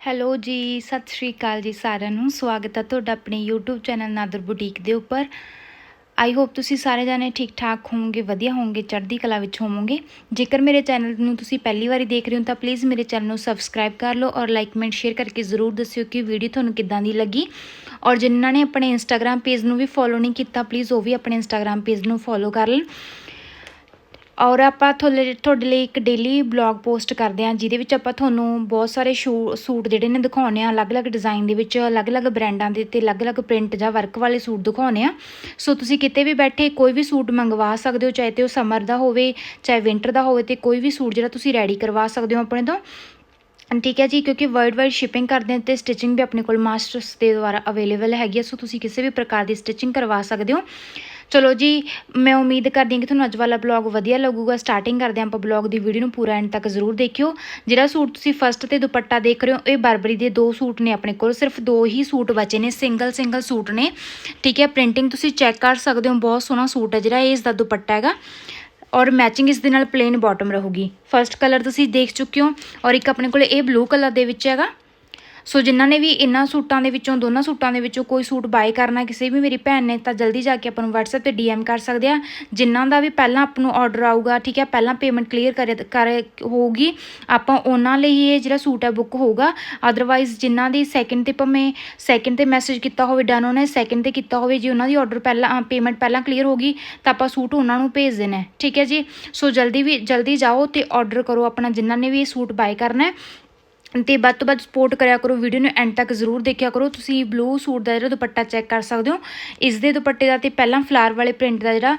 Hello ਜੀ, ਸਤਿ ਸ਼੍ਰੀ ਅਕਾਲ ਜੀ ਸਾਰਿਆਂ ਨੂੰ। ਸਵਾਗਤ ਹੈ ਤੁਹਾਡਾ ਆਪਣੇ YouTube ਚੈਨਲ ਨਾਦਰ ਬੁਟੀਕ ਦੇ ਉੱਪਰ। ਆਈ ਹੋਪ ਤੁਸੀਂ ਸਾਰੇ ਜਾਣੇ ਠੀਕ ਠਾਕ ਹੋਵੋਗੇ, ਵਧੀਆ ਹੋਵੋਗੇ, ਚੜ੍ਹਦੀ ਕਲਾ ਵਿੱਚ ਹੋਵੋਗੇ। ਜੇਕਰ ਮੇਰੇ ਚੈਨਲ ਨੂੰ ਤੁਸੀਂ ਪਹਿਲੀ ਵਾਰੀ ਦੇਖ ਰਹੇ ਹੋ ਤਾਂ ਪਲੀਜ਼ ਮੇਰੇ ਚੈਨਲ ਨੂੰ ਸਬਸਕ੍ਰਾਈਬ ਕਰ ਲਓ ਔਰ ਲਾਈਕ ਕਮੈਂਟ ਸ਼ੇਅਰ ਕਰਕੇ ਜ਼ਰੂਰ ਦੱਸਿਓ ਕਿ ਵੀਡੀਓ ਤੁਹਾਨੂੰ ਕਿੱਦਾਂ ਦੀ ਲੱਗੀ। ਔਰ ਜਿਨ੍ਹਾਂ ਨੇ ਆਪਣੇ ਇੰਸਟਾਗ੍ਰam ਪੇਜ ਨੂੰ ਵੀ ਫੋਲੋ ਨਹੀਂ ਕੀਤਾ ਪਲੀਜ਼ ਉਹ ਵੀ ਆਪਣੇ ਇੰਸਟਾਗ੍ਰam ਪੇਜ ਨੂੰ ਫੋਲੋ ਕਰ ਲੈਣ। ਔਰ ਆਪਾਂ ਤੁਹਾਡੇ ਤੁਹਾਡੇ ਲਈ ਇੱਕ ਡੇਲੀ ਬਲੌਗ ਪੋਸਟ ਕਰਦੇ ਹਾਂ, ਜਿਹਦੇ ਵਿੱਚ ਆਪਾਂ ਤੁਹਾਨੂੰ ਬਹੁਤ ਸਾਰੇ ਸ਼ੂ, ਸੂਟ ਜਿਹੜੇ ਨੇ ਦਿਖਾਉਣੇ ਆ ਅਲੱਗ-ਅਲੱਗ ਡਿਜ਼ਾਈਨ ਦੇ ਵਿੱਚ, ਅਲੱਗ-ਅਲੱਗ ਬ੍ਰਾਂਡਾਂ ਦੇ ਤੇ ਅਲੱਗ-ਅਲੱਗ ਪ੍ਰਿੰਟ ਜਾਂ ਵਰਕ ਵਾਲੇ ਸੂਟ ਦਿਖਾਉਣੇ ਆ ਸੋ ਤੁਸੀਂ ਕਿਤੇ ਵੀ ਬੈਠੇ ਕੋਈ ਵੀ ਸੂਟ ਮੰਗਵਾ ਸਕਦੇ ਹੋ, ਚਾਹੇ ਤੇ ਉਹ ਸਮਰ ਦਾ ਹੋਵੇ, ਚਾਹੇ ਵਿੰਟਰ ਦਾ ਹੋਵੇ, ਤੇ ਕੋਈ ਵੀ ਸੂਟ ਜਿਹੜਾ ਤੁਸੀਂ ਰੈਡੀ ਕਰਵਾ ਸਕਦੇ ਹੋ ਆਪਣੇ ਤੋਂ। ਠੀਕ ਹੈ ਜੀ, ਕਿਉਂਕਿ ਵਰਲਡ ਵਾਈਡ ਸ਼ਿਪਿੰਗ ਕਰਦੇ ਹਾਂ ਤੇ ਸਟਿਚਿੰਗ ਵੀ ਆਪਣੇ ਕੋਲ ਮਾਸਟਰਸ ਦੇ ਦੁਆਰਾ ਅਵੇਲੇਬਲ ਹੈਗੀ ਹੈ ਸੋ ਤੁਸੀਂ ਕਿਸੇ ਵੀ ਪ੍ਰਕਾਰ ਦੀ ਸਟਿਚਿੰਗ ਕਰਵਾ ਸਕਦੇ ਹੋ। ਚਲੋ ਜੀ, ਮੈਂ ਉਮੀਦ ਕਰਦੀ ਹਾਂ ਕਿ ਤੁਹਾਨੂੰ ਅੱਜ ਵਾਲਾ ਬਲੌਗ ਵਧੀਆ ਲੱਗੂਗਾ। ਸਟਾਰਟਿੰਗ ਕਰਦੇ ਆਪਾਂ ਬਲੌਗ ਦੀ ਵੀਡੀਓ ਨੂੰ, ਪੂਰਾ ਐਂਡ ਤੱਕ ਜ਼ਰੂਰ ਦੇਖਿਓ। ਜਿਹੜਾ ਸੂਟ ਤੁਸੀਂ ਫਸਟ ਤੇ ਦੁਪੱਟਾ ਦੇਖ ਰਹੇ ਹੋ, ਇਹ ਬਰਬਰੀ ਦੇ ਦੋ ਸੂਟ ਨੇ ਆਪਣੇ ਕੋਲ। ਸਿਰਫ ਦੋ ਹੀ ਸੂਟ ਬਚੇ ਨੇ ਸਿੰਗਲ ਸਿੰਗਲ ਸੂਟ ਨੇ। ਠੀਕ ਹੈ ਪ੍ਰਿੰਟਿੰਗ ਤੁਸੀਂ ਚੈੱਕ ਕਰ ਸਕਦੇ ਹੋ, ਬਹੁਤ ਸੋਹਣਾ ਸੂਟ ਹੈ ਜਿਹੜਾ, ਇਹ ਇਸ ਦਾ ਦੁਪੱਟਾ ਹੈਗਾ। ਔਰ ਮੈਚਿੰਗ ਇਸ ਦੇ ਨਾਲ ਪਲੇਨ ਬਾਟਮ ਰਹੂਗੀ। ਫਰਸਟ ਕਲਰ ਤੁਸੀਂ ਦੇਖ ਚੁੱਕੇ ਹੋ, ਔਰ ਇੱਕ ਆਪਣੇ ਕੋਲ ਇਹ ਬਲੂ ਕਲਰ ਦੇ ਵਿੱਚ ਹੈਗਾ। ਸੋ ਜਿਨ੍ਹਾਂ ਨੇ ਵੀ ਇਹਨਾਂ ਸੂਟਾਂ ਦੇ ਵਿੱਚੋਂ, ਦੋਨਾਂ ਸੂਟਾਂ ਦੇ ਵਿੱਚੋਂ ਕੋਈ ਸੂਟ ਬਾਏ ਕਰਨਾ, ਕਿਸੇ ਵੀ ਮੇਰੀ ਭੈਣ ਨੇ, ਤਾਂ ਜਲਦੀ ਜਾ ਕੇ ਆਪਾਂ ਨੂੰ WhatsApp ਤੇ DM ਕਰ ਸਕਦੇ ਆ। ਜਿਨ੍ਹਾਂ ਦਾ ਵੀ ਪਹਿਲਾਂ ਆਪ ਨੂੰ ਆਰਡਰ ਆਊਗਾ, ਠੀਕ ਹੈ, ਪਹਿਲਾਂ ਪੇਮੈਂਟ ਕਲੀਅਰ ਕਰ ਕਰ ਹੋਊਗੀ, ਆਪਾਂ ਉਹਨਾਂ ਲਈ ਹੀ ਇਹ ਜਿਹੜਾ ਸੂਟ ਹੈ ਬੁੱਕ ਹੋਊਗਾ। ਅਦਰਵਾਈਜ਼ ਜਿਨ੍ਹਾਂ ਦੀ ਸੈਕਿੰਡ ਤੇ ਭਾਵੇਂ ਸੈਕਿੰਡ ਤੇ ਮੈਸੇਜ ਕੀਤਾ ਹੋਵੇ ਡਨ ਉਹਨੇ ਸੈਕਿੰਡ ਤੇ ਕੀਤਾ ਹੋਵੇ, ਜੀ ਉਹਨਾਂ ਦੀ ਆਰਡਰ ਪਹਿਲਾਂ ਪੇਮੈਂਟ ਪਹਿਲਾਂ ਕਲੀਅਰ ਹੋਗੀ ਤਾਂ ਆਪਾਂ ਸੂਟ ਉਹਨਾਂ ਨੂੰ ਭੇਜ ਦੇਣਾ ਠੀਕ ਹੈ ਜੀ? ਸੋ ਜਲਦੀ ਵੀ, ਜਲਦੀ ਜਾਓ ਤੇ ਆਰਡਰ ਕਰੋ ਆਪਣਾ, ਜਿਨ੍ਹਾਂ ਨੇ ਵੀ ਇਹ ਸੂਟ ਬਾਏ ਕਰਨਾ ਤੇ ਵੱਧ ਤੋਂ ਵੱਧ ਸਪੋਰਟ ਕਰਿਆ ਕਰੋ ਵੀਡੀਓ ਨੂੰ ਐਂਡ ਤੱਕ ਜ਼ਰੂਰ ਦੇਖਿਆ ਕਰੋ। ਤੁਸੀਂ ਬਲੂ ਸੂਟ ਦਾ ਜਿਹੜਾ ਦੁਪੱਟਾ ਚੈੱਕ ਕਰ ਸਕਦੇ ਹੋ। ਇਸ ਦੇ ਦੁਪੱਟੇ ਦਾ ਤੇ ਪਹਿਲਾਂ ਫਲਾਰ ਵਾਲੇ ਪ੍ਰਿੰਟ ਦਾ ਜਿਹੜਾ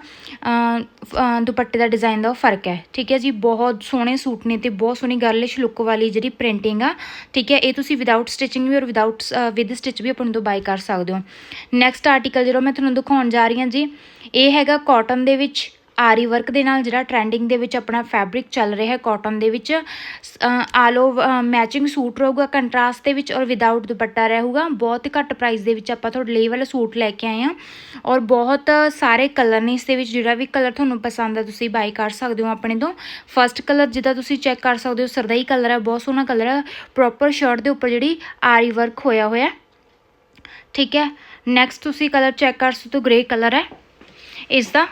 ਦੁਪੱਟੇ ਦਾ ਡਿਜ਼ਾਈਨ ਦਾ ਉਹ ਫ਼ਰਕ ਹੈ। ਠੀਕ ਹੈ ਜੀ, ਬਹੁਤ ਸੋਹਣੇ ਸੂਟ ਨੇ ਤੇ ਬਹੁਤ ਸੋਹਣੀ ਗਰਲਿਸ਼ ਲੁੱਕ ਵਾਲੀ ਜਿਹੜੀ ਪ੍ਰਿੰਟਿੰਗ ਆ। ਠੀਕ ਹੈ, ਇਹ ਤੁਸੀਂ ਵਿਦਆਊਟ ਸਟਿਚਿੰਗ ਵੀ ਔਰ ਵਿਦਆਊਟ ਵਿਦ ਸਟਿਚ ਵੀ ਆਪਣੇ ਤੋਂ ਬਾਈ ਕਰ ਸਕਦੇ ਹੋ। ਨੈਕਸਟ ਆਰਟੀਕਲ ਜਿਹੜਾ ਮੈਂ ਤੁਹਾਨੂੰ ਦਿਖਾਉਣ ਜਾ ਰਹੀ ਹਾਂ ਜੀ, ਇਹ ਹੈਗਾ ਕਾਟਨ ਦੇ ਵਿੱਚ। ਆਰੀ ਵਰਕ ਦੇ ਨਾਲ ਜਿਹੜਾ ਟ੍ਰੈਂਡਿੰਗ ਦੇ ਵਿੱਚ ਆਪਣਾ ਫੈਬਰਿਕ ਚੱਲ ਰਿਹਾ ਹੈ ਕਾਟਨ ਦੇ ਵਿੱਚ ਆਲ ਓਵ ਮੈਚਿੰਗ ਸੂਟ ਰਹੂਗਾ ਕੰਟਰਾਸਟ ਦੇ ਵਿੱਚ ਔਰ ਵਿਦਆਊਟ ਦੁਪੱਟਾ ਰਹੂਗਾ। ਬਹੁਤ ਘੱਟ ਪ੍ਰਾਈਸ ਦੇ ਵਿੱਚ ਆਪਾਂ ਤੁਹਾਡੇ ਲਈ ਵਾਲਾ ਸੂਟ ਲੈ ਕੇ ਆਏ ਆ ਔਰ ਬਹੁਤ ਸਾਰੇ ਕਲਰ ਨੇ ਇਸ ਦੇ ਵਿੱਚ ਜਿਹੜਾ ਵੀ ਕਲਰ ਤੁਹਾਨੂੰ ਪਸੰਦ ਹੈ ਤੁਸੀਂ ਬਾਈ ਕਰ ਸਕਦੇ ਹੋ ਆਪਣੇ ਤੋਂ। ਫਰਸਟ ਕਲਰ ਜਿੱਦਾਂ ਤੁਸੀਂ ਚੈੱਕ ਕਰ ਸਕਦੇ ਹੋ, ਸਰਦਾਈ ਕਲਰ ਹੈ ਬਹੁਤ ਸੋਹਣਾ ਕਲਰ ਹੈ ਪ੍ਰੋਪਰ ਸ਼ਰਟ ਦੇ ਉੱਪਰ ਜਿਹੜੀ ਆਰੀ ਵਰਕ ਹੋਇਆ ਹੋਇਆ ਠੀਕ ਹੈ ਨੈਕਸਟ ਤੁਸੀਂ ਕਲਰ ਚੈੱਕ ਕਰ ਸਕਦੇ ਹੋ ਗ੍ਰੇ ਕਲਰ ਹੈ। ਇਸ ਦਾ